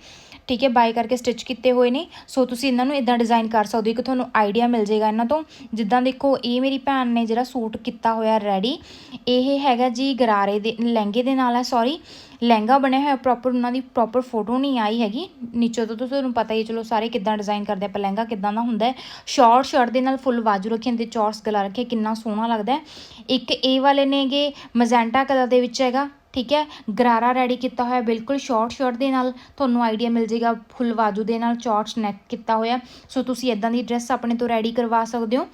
ਠੀਕ ਹੈ ਬਾਈ ਕਰਕੇ ਸਟਿਚ ਕੀਤੇ ਹੋਏ ਨੇ। ਸੋ ਤੁਸੀਂ ਇਹਨਾਂ ਨੂੰ ਇਦਾਂ ਡਿਜ਼ਾਈਨ ਕਰ ਸਕਦੇ ਹੋ ਕਿ ਤੁਹਾਨੂੰ ਆਈਡੀਆ ਮਿਲ ਜਾਏਗਾ ਇਹਨਾਂ ਤੋਂ। ਜਿੱਦਾਂ ਦੇਖੋ, ਇਹ ਮੇਰੀ ਭੈਣ ਨੇ ਜਿਹੜਾ ਸੂਟ ਕੀਤਾ ਹੋਇਆ ਰੈਡੀ ਇਹ ਹੈਗਾ ਜੀ ਗਰਾਰੇ ਦੇ, ਲਹਿੰਗੇ ਦੇ ਨਾਲ ਹੈ ਸੌਰੀ ਲਹਿੰਗਾ ਬਣਿਆ ਹੋਇਆ ਪ੍ਰੋਪਰ ਉਹਨਾਂ ਦੀ ਪ੍ਰੋਪਰ ਫੋਟੋ ਨਹੀਂ ਆਈ ਹੈਗੀ। ਨੀਚੇ ਤੋਂ ਤਾਂ ਤੁਹਾਨੂੰ ਪਤਾ ਹੀ ਹੈ, ਚਲੋ ਸਾਰੇ ਕਿੱਦਾਂ ਡਿਜ਼ਾਈਨ ਕਰਦੇ ਆਪਾਂ ਲਹਿੰਗਾ ਕਿੱਦਾਂ ਦਾ ਹੁੰਦਾ ਹੈ। ਸ਼ਾਰਟ ਸ਼ਰਟ ਦੇ ਨਾਲ ਫੁੱਲ ਬਾਜੂ ਰੱਖੇ ਹੁੰਦੇ ਚੌਰਸ ਗਲਾ ਰੱਖੇ ਕਿੰਨਾ ਸੋਹਣਾ ਲੱਗਦਾ ਇੱਕ ਇਹ ਵਾਲੇ ਨੇਗੇ ਮਜੈਂਟਾ ਕਲਰ ਦੇ ਵਿੱਚ ਹੈਗਾ ਠੀਕ ਹੈ। ਗਰਾਰਾ ਰੈਡੀ ਕੀਤਾ ਹੋਇਆ ਬਿਲਕੁਲ ਸ਼ਾਰਟ ਸ਼ਰਟ ਦੇ ਨਾਲ ਤੁਹਾਨੂੰ ਆਈਡੀਆ ਮਿਲ ਜਾਏਗਾ ਫੁੱਲ ਬਾਜੂ ਦੇ ਨਾਲ ਚੌਰਸ ਨੈਕ ਕੀਤਾ ਹੋਇਆ। ਸੋ ਤੁਸੀਂ ਇਦਾਂ ਦੀ ਡਰੈਸ ਆਪਣੇ ਤੋਂ ਰੈਡੀ ਕਰਵਾ ਸਕਦੇ ਹੋ।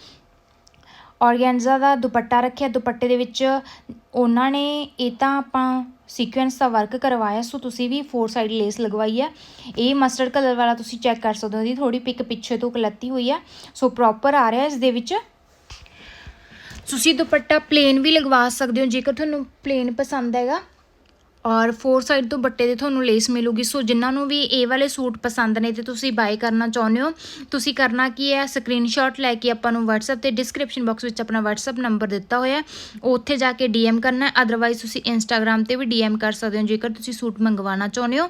ਔਰਗੈਂਜ਼ਾ ਦਾ ਦੁਪੱਟਾ ਰੱਖਿਆ ਦੁਪੱਟੇ ਦੇ ਵਿੱਚ ਉਹਨਾਂ ਨੇ ਇਹ ਤਾਂ ਆਪਾਂ ਸੀਕੁਐਂਸ ਦਾ ਵਰਕ ਕਰਵਾਇਆ, ਸੋ ਤੁਸੀਂ ਵੀ ਫੋਰ ਸਾਈਡ ਲੇਸ ਲਗਵਾਈ ਹੈ ਇਹ ਮਸਟਰਡ ਕਲਰ ਵਾਲਾ ਤੁਸੀਂ ਚੈੱਕ ਕਰ ਸਕਦੇ ਹੋ ਦੀ ਥੋੜੀ ਪਿਕ ਪਿੱਛੇ ਤੋਂ ਕਲੱਤੀ ਹੋਈ ਹੈ ਸੋ ਪ੍ਰੋਪਰ ਆ ਰਿਹਾ ਇਸ ਦੇ ਵਿੱਚ। ਤੁਸੀਂ ਦੁਪੱਟਾ ਪਲੇਨ ਵੀ ਲਗਵਾ ਸਕਦੇ ਹੋ, ਜੇਕਰ ਤੁਹਾਨੂੰ ਪਲੇਨ ਪਸੰਦ ਹੈਗਾ। ਔਰ ਫੋਰ ਸਾਈਡ ਤੋਂ ਬੱਟੇ ਦੇ ਤੁਹਾਨੂੰ ਲੇਸ ਮਿਲੂਗੀ। ਸੋ ਜਿਨ੍ਹਾਂ ਨੂੰ ਵੀ ਇਹ ਵਾਲੇ ਸੂਟ ਪਸੰਦ ਨੇ ਤੇ ਤੁਸੀਂ ਬਾਏ ਕਰਨਾ ਚਾਹੁੰਦੇ ਹੋ, ਤੁਸੀਂ ਕਰਨਾ ਕੀ ਹੈ? ਸਕਰੀਨਸ਼ਾਟ ਲੈ ਕੇ ਆਪਾਂ ਨੂੰ WhatsApp ਤੇ ਡਿਸਕ੍ਰਿਪਸ਼ਨ ਬਾਕਸ ਵਿੱਚ ਆਪਣਾ WhatsApp ਨੰਬਰ ਦਿੱਤਾ ਹੋਇਆ ਹੈ। ਉੱਥੇ ਜਾ ਕੇ DM ਕਰਨਾ ਅਦਰਵਾਈਜ਼ ਤੁਸੀਂ Instagram ਤੇ ਵੀ DM ਕਰ ਸਕਦੇ ਹੋ, ਜੇਕਰ ਤੁਸੀਂ ਸੂਟ ਮੰਗਵਾਉਣਾ ਚਾਹੁੰਦੇ ਹੋ।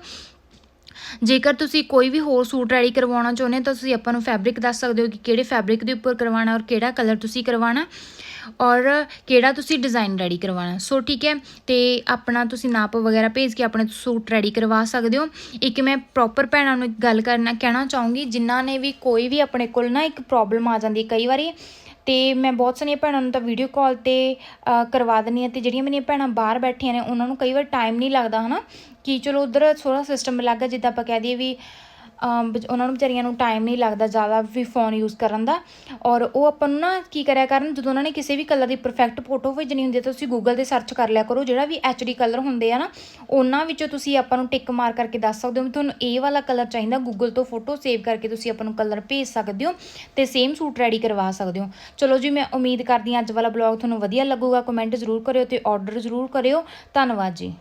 ਜੇਕਰ ਤੁਸੀਂ ਕੋਈ ਵੀ ਹੋਰ ਸੂਟ ਰੈਡੀ ਕਰਵਾਉਣਾ ਚਾਹੁੰਦੇ ਹੋ, ਤਾਂ ਤੁਸੀਂ ਆਪਾਂ ਨੂੰ ਫੈਬਰਿਕ ਦੱਸ ਸਕਦੇ ਹੋ ਕਿ ਕਿਹੜੇ ਫੈਬਰਿਕ ਦੇ ਉੱਪਰ ਕਰਵਾਉਣਾ ਔਰ ਕਿਹੜਾ ਕਲਰ ਤੁਸੀਂ ਕਰਵਾਉਣਾ ਔਰ ਕਿਹੜਾ ਤੁਸੀਂ ਡਿਜ਼ਾਈਨ ਰੈਡੀ ਕਰਵਾਉਣਾ? ਸੋ ਠੀਕ ਹੈ, ਤੇ ਆਪਣਾ ਤੁਸੀਂ ਨਾਪ ਵਗੈਰਾ ਭੇਜ ਕੇ ਆਪਣੇ ਸੂਟ ਰੈਡੀ ਕਰਵਾ ਸਕਦੇ ਹੋ। ਇੱਕ ਮੈਂ ਪ੍ਰੋਪਰ ਭੈਣਾਂ ਨੂੰ ਇੱਕ ਗੱਲ ਕਰਨਾ, ਕਹਿਣਾ ਚਾਹੂੰਗੀ, ਜਿਨ੍ਹਾਂ ਨੇ ਵੀ ਕੋਈ ਵੀ ਆਪਣੇ ਕੋਲ ਨਾ ਇੱਕ ਪ੍ਰੋਬਲਮ ਆ ਜਾਂਦੀ ਹੈ ਕਈ ਵਾਰੀ, ਤੇ ਮੈਂ ਬਹੁਤ ਸਾਰੀਆਂ ਭੈਣਾਂ ਨੂੰ ਤਾਂ ਵੀਡੀਓ ਕਾਲ ਤੇ ਕਰਵਾ ਦਿੰਦੀ ਹਾਂ, ਤੇ ਜਿਹੜੀਆਂ ਮੇਰੀਆਂ ਭੈਣਾਂ ਬਾਹਰ ਬੈਠੀਆਂ ਨੇ, ਉਹਨਾਂ ਨੂੰ ਕਈ ਵਾਰ ਟਾਈਮ ਨਹੀਂ ਲੱਗਦਾ, ਹਨਾ? ਕਿ ਚਲੋ ਉਧਰ ਥੋੜਾ ਸਿਸਟਮ ਲੱਗਾ ਜਿੱਦਾਂ ਆਪਾਂ ਕਹਿ ਦਈਏ ਵੀ ਉਹਨਾਂ ਨੂੰ ਵਿਚਾਰੀਆਂ ਨੂੰ ਟਾਈਮ ਨਹੀਂ ਲੱਗਦਾ ਜ਼ਿਆਦਾ ਵੀ ਫੋਨ ਯੂਜ਼ ਕਰਨ ਦਾ। ਔਰ ਉਹ ਆਪਾਂ ਨੂੰ ਨਾ ਕੀ ਕਰਿਆ ਕਰਨ, ਜਦੋਂ ਉਹਨਾਂ ਨੇ ਕਿਸੇ ਵੀ ਕਲਰ ਦੀ ਪਰਫੈਕਟ ਫੋਟੋ ਭੇਜਣੀ ਹੁੰਦੀ ਹੈ ਤਾਂ ਤੁਸੀਂ ਗੂਗਲ ਤੇ ਸਰਚ ਕਰ ਲਿਆ ਕਰੋ, ਜਿਹੜਾ ਵੀ ਐਚਡੀ ਕਲਰ ਹੁੰਦੇ ਆ ਨਾ, ਉਹਨਾਂ ਵਿੱਚੋਂ ਤੁਸੀਂ ਆਪਾਂ ਨੂੰ ਟਿਕ ਮਾਰ ਕਰਕੇ ਦੱਸ ਸਕਦੇ ਹੋ ਵੀ ਤੁਹਾਨੂੰ ਇਹ ਵਾਲਾ ਕਲਰ ਚਾਹੀਦਾ ਗੂਗਲ ਤੋਂ ਫੋਟੋ ਸੇਵ ਕਰਕੇ ਤੁਸੀਂ ਆਪਾਂ ਨੂੰ ਕਲਰ ਭੇਜ ਸਕਦੇ ਹੋ ਤੇ ਸੇਮ ਸੂਟ ਰੈਡੀ ਕਰਵਾ ਸਕਦੇ ਹੋ। ਚਲੋ ਜੀ, ਮੈਂ ਉਮੀਦ ਕਰਦੀ ਹਾਂ ਅੱਜ ਵਾਲਾ ਬਲੌਗ ਤੁਹਾਨੂੰ ਵਧੀਆ ਲੱਗੂਗਾ ਕਮੈਂਟ ਜ਼ਰੂਰ ਕਰਿਓ ਤੇ ਆਰਡਰ ਜ਼ਰੂਰ ਕਰਿਓ। ਧੰਨਵਾਦ ਜੀ।